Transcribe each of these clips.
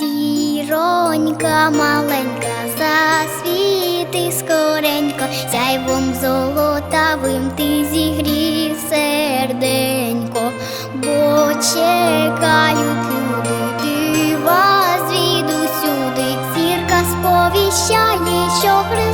Зіронька маленька засвіти скоренько, сяйвом золотавим ти зігрій серденько, бо чекають люди, ти звідусюди, зірка сповіщає, що Христос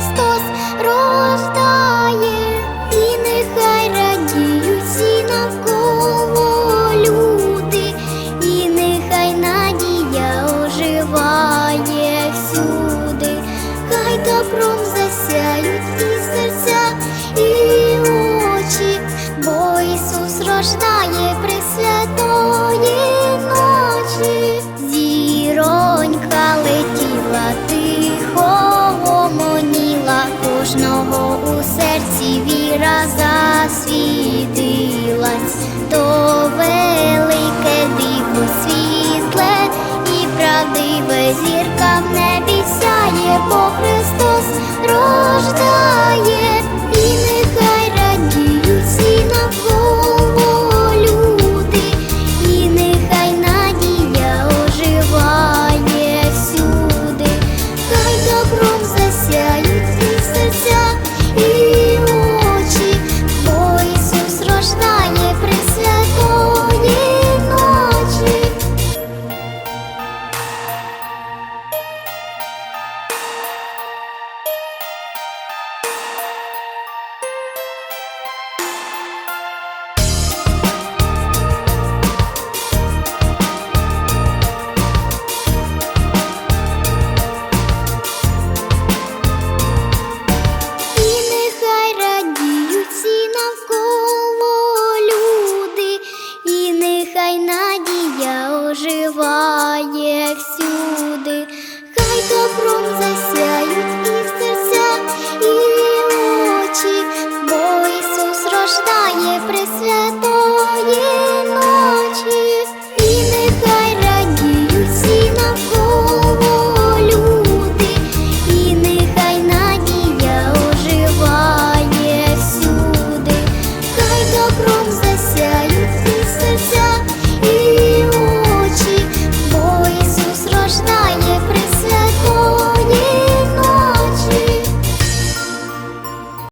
нужда Vợ